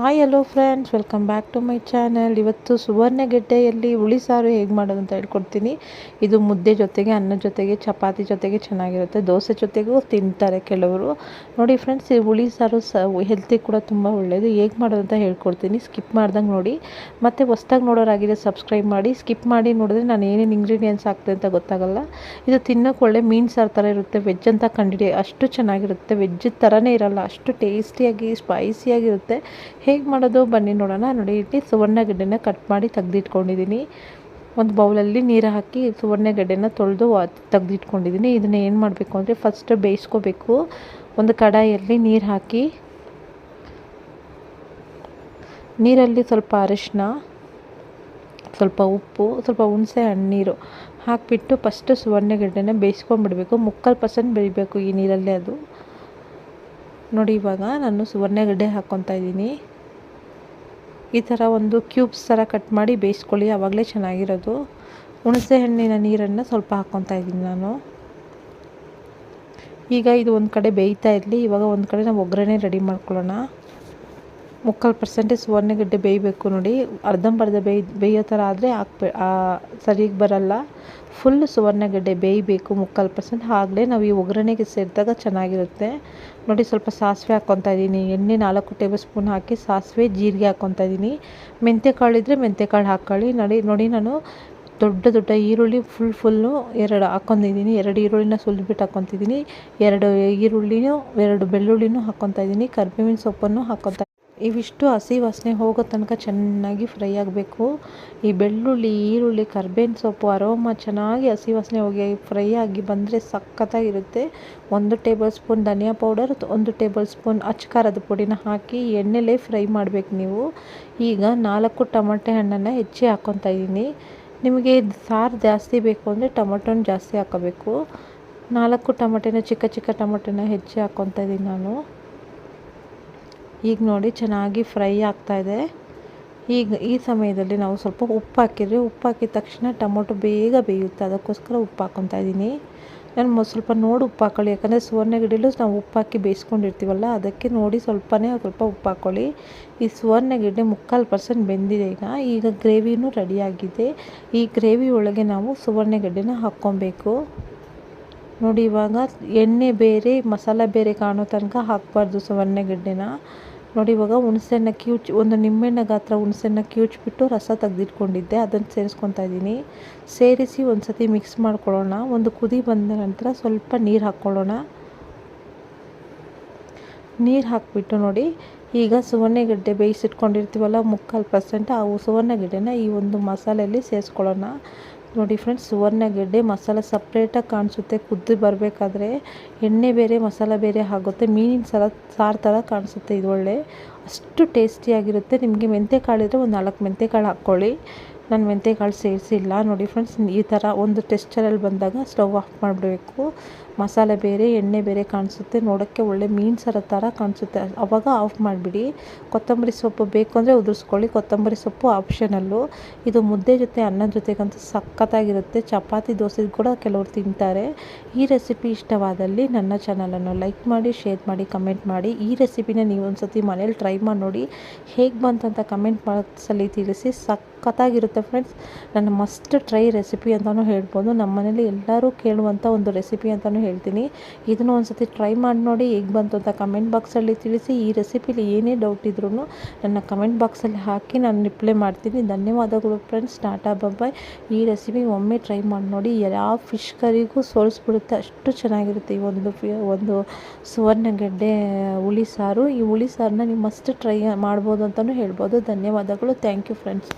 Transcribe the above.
Hi hello friends welcome back to my channel ಇವತ್ತು ಸುವರ್ಣಗೆಡ್ಡೆಯಲ್ಲಿ ಹುಳಿ ಸಾರು ಹೇಗೆ ಮಾಡೋದು ಅಂತ ಹೇಳ್ಕೊಡ್ತೀನಿ. ಇದು ಮುದ್ದೆ ಜೊತೆಗೆ, ಅನ್ನ ಜೊತೆಗೆ, ಚಪಾತಿ ಜೊತೆಗೆ ಚೆನ್ನಾಗಿರುತ್ತೆ. ದೋಸೆ ಜೊತೆಗೂ ತಿಂತಾರೆ ಕೆಲವರು. ನೋಡಿ ಫ್ರೆಂಡ್ಸ್ ಈ ಹುಳಿ ಸಾರು ಸ ಹೆಲ್ತಿಗೆ ಕೂಡ ತುಂಬ ಒಳ್ಳೆಯದು ಹೇಗೆ ಮಾಡೋದು ಅಂತ ಹೇಳ್ಕೊಡ್ತೀನಿ. ಸ್ಕಿಪ್ ಮಾಡ್ದಂಗೆ ನೋಡಿ. ಮತ್ತು ಹೊಸ್ದಾಗಿ ನೋಡೋರಾಗಿದೆ ಸಬ್ಸ್ಕ್ರೈಬ್ ಮಾಡಿ. ಸ್ಕಿಪ್ ಮಾಡಿ ನೋಡಿದ್ರೆ ನಾನು ಏನೇನು ಇಂಗ್ರೀಡಿಯೆಂಟ್ಸ್ ಹಾಕ್ತೆ ಅಂತ ಗೊತ್ತಾಗಲ್ಲ. ಇದು ತಿನ್ನೋಕೆ ಒಳ್ಳೆ ಮೀನು ಸಾರು ಥರ ಇರುತ್ತೆ. ವೆಜ್ ಅಂತ ಕಂಡಿಡಿ, ಅಷ್ಟು ಚೆನ್ನಾಗಿರುತ್ತೆ. ವೆಜ್ ಥರನೇ ಇರಲ್ಲ. ಅಷ್ಟು ಟೇಸ್ಟಿಯಾಗಿ ಸ್ಪೈಸಿಯಾಗಿರುತ್ತೆ ಹೇಗೆ ಮಾಡೋದು? ಬನ್ನಿ ನೋಡೋಣ. ನೋಡಿ ಇಲ್ಲಿ ಸುವರ್ಣಗೆಡ್ಡೆನ ಕಟ್ ಮಾಡಿ ತೆಗೆದಿಟ್ಕೊಂಡಿದ್ದೀನಿ ಒಂದು ಬೌಲಲ್ಲಿ ನೀರು ಹಾಕಿ ಸುವರ್ಣಗೆಡ್ಡೆನ ತೊಳೆದು ತೆಗೆದಿಟ್ಕೊಂಡಿದ್ದೀನಿ ಇದನ್ನು ಏನು ಮಾಡಬೇಕು ಅಂದರೆ ಫಸ್ಟ್ ಬೇಯಿಸ್ಕೋಬೇಕು. ಒಂದು ಕಡಾಯಲ್ಲಿ ನೀರು ಹಾಕಿ, ನೀರಲ್ಲಿ ಸ್ವಲ್ಪ ಅರಿಶಿನ ಸ್ವಲ್ಪ ಉಪ್ಪು, ಸ್ವಲ್ಪ ಹುಣಸೆ ಹಣ್ಣೀರು ಹಾಕಿಬಿಟ್ಟು ಫಸ್ಟು ಸುವರ್ಣಗೆಡ್ಡೆನ ಬೇಯಿಸ್ಕೊಂಡ್ಬಿಡ್ಬೇಕು. ಮುಕ್ಕಾಲು ಪರ್ಸೆಂಟ್ ಬೇಯಬೇಕು ಈ ನೀರಲ್ಲೇ ಅದು. ನೋಡಿ, ಇವಾಗ ನಾನು ಸುವರ್ಣಗಡ್ಡೆ ಹಾಕ್ಕೊತಾ ಇದ್ದೀನಿ ಈ ಥರ ಒಂದು ಕ್ಯೂಬ್ಸ್ ಥರ ಕಟ್ ಮಾಡಿ ಬೇಯಿಸ್ಕೊಳ್ಳಿ, ಆವಾಗಲೇ ಚೆನ್ನಾಗಿರೋದು. ಹುಣಸೆ ಹಣ್ಣಿನ ನೀರನ್ನು ಸ್ವಲ್ಪ ಹಾಕ್ಕೊತಾ ಇದ್ದೀನಿ ನಾನು. ಈಗ ಇದು ಒಂದು ಕಡೆ ಬೇಯ್ತಾ ಇರಲಿ. ಇವಾಗ ಒಂದು ಕಡೆ ನಾವು ಒಗ್ಗರಣೆ ರೆಡಿ ಮಾಡ್ಕೊಳ್ಳೋಣ. ಮುಕ್ಕಾಲು ಪರ್ಸೆಂಟೇಜ್ ಸುವರ್ಣಗಡ್ಡೆ ಬೇಯಬೇಕು ನೋಡಿ. ಅರ್ಧಂಬರ್ಧ ಬೇಯ್, ಬೇಯೋ ಥರ ಆದರೆ ಹಾಕ್ಬೇ ಸರಿಗೆ ಬರಲ್ಲ. ಫುಲ್ ಸುವರ್ಣಗಡ್ಡೆ ಬೇಯಬೇಕು ಮುಕ್ಕಾಲು ಪರ್ಸೆಂಟ್ ಆಗಲೇ ನಾವು ಈ ಒಗ್ಗರಣೆಗೆ ಸೇರಿದಾಗ ಚೆನ್ನಾಗಿರುತ್ತೆ. ನೋಡಿ ಸ್ವಲ್ಪ ಸಾಸಿವೆ ಹಾಕ್ಕೊತಾ ಇದ್ದೀನಿ. ಎಣ್ಣೆ ನಾಲ್ಕು ಟೇಬಲ್ ಸ್ಪೂನ್ ಹಾಕಿ ಸಾಸಿವೆ, ಜೀರಿಗೆ ಹಾಕ್ಕೊತಾ ಇದ್ದೀನಿ. ಮೆಂತ್ಯಕಾಳು ಇದ್ದರೆ ಮೆಂತ್ಯಕಾಳು ಹಾಕ್ಕೊಳ್ಳಿ ನೋಡಿ ನೋಡಿ ನಾನು ದೊಡ್ಡ ದೊಡ್ಡ ಈರುಳ್ಳಿ ಫುಲ್ ಫುಲ್ಲು ಎರಡು ಹಾಕ್ಕೊಂಡಿದ್ದೀನಿ. ಎರಡು ಈರುಳ್ಳಿನ ಸುಲಿದ್ಬಿಟ್ಟು ಹಾಕ್ಕೊತಿದ್ದೀನಿ. ಎರಡು ಈರುಳ್ಳಿನೂ, ಎರಡು ಬೆಳ್ಳುಳ್ಳಿನೂ ಹಾಕ್ಕೊತಾ ಇದ್ದೀನಿ. ಕರ್ಬೇವಿನ ಸೊಪ್ಪನ್ನು ಹಾಕ್ಕೊತಾ ಇವಿಷ್ಟು ಹಸಿ ವಾಸನೆ ಹೋಗೋ ತನಕ ಚೆನ್ನಾಗಿ ಫ್ರೈ ಆಗಬೇಕು. ಈ ಬೆಳ್ಳುಳ್ಳಿ, ಈರುಳ್ಳಿ, ಕರ್ಬೇವಿನ ಸೊಪ್ಪು, ಅರೋಮ ಚೆನ್ನಾಗಿ ಹಸಿ ವಾಸನೆ ಹೋಗಿ ಫ್ರೈ ಆಗಿ ಬಂದರೆ ಸಖತ್ತಾಗಿರುತ್ತೆ. ಒಂದು ಟೇಬಲ್ ಸ್ಪೂನ್ ಧನಿಯಾ ಪೌಡರ್, ಒಂದು ಟೇಬಲ್ ಸ್ಪೂನ್ ಅಚ್ಕಾರದ ಪುಡಿನ ಹಾಕಿ ಎಣ್ಣೆಲೇ ಫ್ರೈ ಮಾಡಬೇಕು ನೀವು. ಈಗ ನಾಲ್ಕು ಟೊಮಟೆ ಹಣ್ಣನ್ನು ಹೆಚ್ಚಿ ಹಾಕ್ಕೊತಾ ಇದ್ದೀನಿ. ನಿಮಗೆ ಸಾರು ಜಾಸ್ತಿ ಬೇಕು ಅಂದರೆ ಟೊಮಟೊನ ಜಾಸ್ತಿ ಹಾಕೋಬೇಕು. ನಾಲ್ಕು ಟೊಮಟೆನ ಚಿಕ್ಕ ಚಿಕ್ಕ ಟೊಮಟೆನ ಹೆಚ್ಚಿ ಹಾಕ್ಕೊತಾ ಇದ್ದೀನಿ ನಾನು. ಈಗ ನೋಡಿ ಚೆನ್ನಾಗಿ ಫ್ರೈ ಆಗ್ತಾಯಿದೆ ಈಗ ಈ ಸಮಯದಲ್ಲಿ ನಾವು ಸ್ವಲ್ಪ ಉಪ್ಪು ಹಾಕಿದರೆ ಉಪ್ಪು ಹಾಕಿದ ತಕ್ಷಣ ಟೊಮೊಟೊ ಬೇಗ ಬೇಯುತ್ತೆ. ಅದಕ್ಕೋಸ್ಕರ ಉಪ್ಪು ಹಾಕೊತಾ ಇದ್ದೀನಿ. ನಾನು ಸ್ವಲ್ಪ ನೋಡಿ ಉಪ್ಪು ಹಾಕ್ಕೊಳ್ಳಿ ಯಾಕಂದರೆ ಸುವರ್ಣಗೆಡ್ಡೆಲೂ ನಾವು ಉಪ್ಪು ಹಾಕಿ ಬೇಯಿಸ್ಕೊಂಡಿರ್ತೀವಲ್ಲ, ಅದಕ್ಕೆ ನೋಡಿ ಸ್ವಲ್ಪನೇ ಸ್ವಲ್ಪ ಉಪ್ಪು ಹಾಕ್ಕೊಳ್ಳಿ ಈ ಸುವರ್ಣಗೆಡ್ಡೆ ಮುಕ್ಕಾಲು ಪರ್ಸೆಂಟ್ ಬೆಂದಿದೆ ಈಗ. ಈಗ ಗ್ರೇವಿನೂ ರೆಡಿಯಾಗಿದೆ. ಈ ಗ್ರೇವಿ ಒಳಗೆ ನಾವು ಸುವರ್ಣಗೆಡ್ಡೆನ ಹಾಕ್ಕೊಬೇಕು. ನೋಡಿ ಇವಾಗ ಎಣ್ಣೆ ಬೇರೆ, ಮಸಾಲೆ ಬೇರೆ ಕಾಣೋ ತನಕ ಹಾಕಬಾರ್ದು ಸುವರ್ಣಗೆಡ್ಡೆನ ನೋಡಿ ಇವಾಗ ಹುಣಸೆಹಣ್ಣ ಕಿವುಚಿ ಒಂದು ನಿಂಬೆಹಣ್ಣ ಗಾತ್ರ ಹುಣಸೆಹಣ್ಣ ಕಿವುಚ್ಬಿಟ್ಟು ರಸ ತೆಗೆದಿಟ್ಕೊಂಡಿದ್ದೆ, ಅದನ್ನು ಸೇರಿಸ್ಕೊತಾ ಇದ್ದೀನಿ. ಸೇರಿಸಿ ಒಂದು ಸತಿ ಮಿಕ್ಸ್ ಮಾಡ್ಕೊಳ್ಳೋಣ. ಒಂದು ಕುದಿ ಬಂದ ನಂತರ ಸ್ವಲ್ಪ ನೀರು ಹಾಕ್ಕೊಳ್ಳೋಣ. ನೀರು ಹಾಕಿಬಿಟ್ಟು ನೋಡಿ, ಈಗ ಸುವರ್ಣಗೆಡ್ಡೆ ಬೇಯಿಸಿಟ್ಕೊಂಡಿರ್ತೀವಲ್ಲ, ಮುಕ್ಕಾಲು ಪರ್ಸೆಂಟ್ ಆ ಸುವರ್ಣಗಡ್ಡೆನ ಈ ಒಂದು ಮಸಾಲೆಯಲ್ಲಿ ಸೇರಿಸ್ಕೊಳ್ಳೋಣ. ನೋಡಿ ಫ್ರೆಂಡ್ಸ್ ಸುವರ್ಣಗೆಡ್ಡೆ ಮಸಾಲೆ ಸಪ್ರೇಟಾಗಿ ಕಾಣಿಸುತ್ತೆ. ಕುದ್ದು ಬರಬೇಕಾದ್ರೆ ಎಣ್ಣೆ ಬೇರೆ, ಮಸಾಲೆ ಬೇರೆ ಆಗುತ್ತೆ. ಮೀನಿನ ಸಲ, ಸಾರು ಥರ ಕಾಣಿಸುತ್ತೆ ಇದು ಒಳ್ಳೆ ಅಷ್ಟು ಟೇಸ್ಟಿಯಾಗಿರುತ್ತೆ ನಿಮಗೆ ಮೆಂತ್ಯಕಾಳು ಕಾಳಿದ್ರೆ ಒಂದು ನಾಲ್ಕು ಮೆಂತ್ಯಕಾಳು ಹಾಕ್ಕೊಳ್ಳಿ. ನಾನು ಮೆಂತ್ಯಕಾಳು ಸೇರಿಸಿಲ್ಲ. ನೋಡಿ ಫ್ರೆಂಡ್ಸ್ ಈ ಥರ ಒಂದು ಟೆಸ್ಟರಲ್ಲಿ ಬಂದಾಗ ಸ್ಟವ್ ಆಫ್ ಮಾಡಿಬಿಡಬೇಕು ಮಸಾಲೆ ಬೇರೆ, ಎಣ್ಣೆ ಬೇರೆ ಕಾಣಿಸುತ್ತೆ. ನೋಡೋಕ್ಕೆ ಒಳ್ಳೆ ಮೀನು ಸರ ಥರ ಕಾಣಿಸುತ್ತೆ. ಅವಾಗ ಆಫ್ ಮಾಡಿಬಿಡಿ. ಕೊತ್ತಂಬರಿ ಸೊಪ್ಪು ಬೇಕು ಅಂದರೆ ಉದುರಿಸ್ಕೊಳ್ಳಿ. ಕೊತ್ತಂಬರಿ ಸೊಪ್ಪು ಆಪ್ಷನಲ್ಲು ಇದು ಮುದ್ದೆ ಜೊತೆ ಅನ್ನದ ಜೊತೆಗಂತೂ ಸಖತ್ತಾಗಿರುತ್ತೆ. ಚಪಾತಿ, ದೋಸೆ ಕೂಡ ಕೆಲವರು ತಿಂತಾರೆ. ಈ ರೆಸಿಪಿ ಇಷ್ಟವಾದಲ್ಲಿ ನನ್ನ ಚಾನಲನ್ನು ಲೈಕ್ ಮಾಡಿ ಶೇರ್ ಮಾಡಿ ಕಮೆಂಟ್ ಮಾಡಿ. ಈ ರೆಸಿಪಿನ ನೀವು ಒಂದು ಸತಿ ಮನೇಲಿ ಟ್ರೈ ಮಾಡಿ ನೋಡಿ. ಹೇಗೆ ಬಂತಂತ ಕಮೆಂಟ್ ಬಾಕ್ಸಲ್ಲಿ ತಿಳಿಸಿ. ಸಖತ್ತಾಗಿರುತ್ತೆ. ಫ್ರೆಂಡ್ಸ್ ನನ್ನ ಮಸ್ಟ್ ಟ್ರೈ ರೆಸಿಪಿ ಅಂತಲೂ ಹೇಳ್ಬೋದು. ನಮ್ಮ ಮನೇಲಿ ಎಲ್ಲರೂ ಕೇಳುವಂಥ ಒಂದು ರೆಸಿಪಿ ಅಂತಲೂ ಹೇಳ್ತೀನಿ. ಇದನ್ನು ಒಂದು ಸತಿ ಟ್ರೈ ಮಾಡಿ ನೋಡಿ ಹೇಗೆ ಬಂತು ಅಂತ ಕಮೆಂಟ್ ಬಾಕ್ಸಲ್ಲಿ ತಿಳಿಸಿ. ಈ ರೆಸಿಪಿಲಿ ಏನೇ ಡೌಟ್ ಇದ್ರೂ ನನ್ನ ಕಮೆಂಟ್ ಬಾಕ್ಸಲ್ಲಿ ಹಾಕಿ ನಾನು ರಿಪ್ಲೈ ಮಾಡ್ತೀನಿ. ಧನ್ಯವಾದಗಳು ಫ್ರೆಂಡ್ಸ್ ಟಾಟಾ ಬಾಯ್ ಈ ರೆಸಿಪಿ ಒಮ್ಮೆ ಟ್ರೈ ಮಾಡಿ ನೋಡಿ ಯಾವ ಫಿಶ್ ಕರಿಗೂ ಸೋಲಿಸ್ಬಿಡುತ್ತೆ. ಅಷ್ಟು ಚೆನ್ನಾಗಿರುತ್ತೆ ಈ ಒಂದು ಒಂದು ಸುವರ್ಣಗೆಡ್ಡೆ ಹುಳಿ ಸಾರು. ಈ ಹುಳಿ ಸಾರನ್ನ ನೀವು ಮಸ್ಟ್ ಟ್ರೈ ಮಾಡ್ಬೋದು ಅಂತಲೂ ಹೇಳ್ಬೋದು. ಧನ್ಯವಾದಗಳು. Thank you friends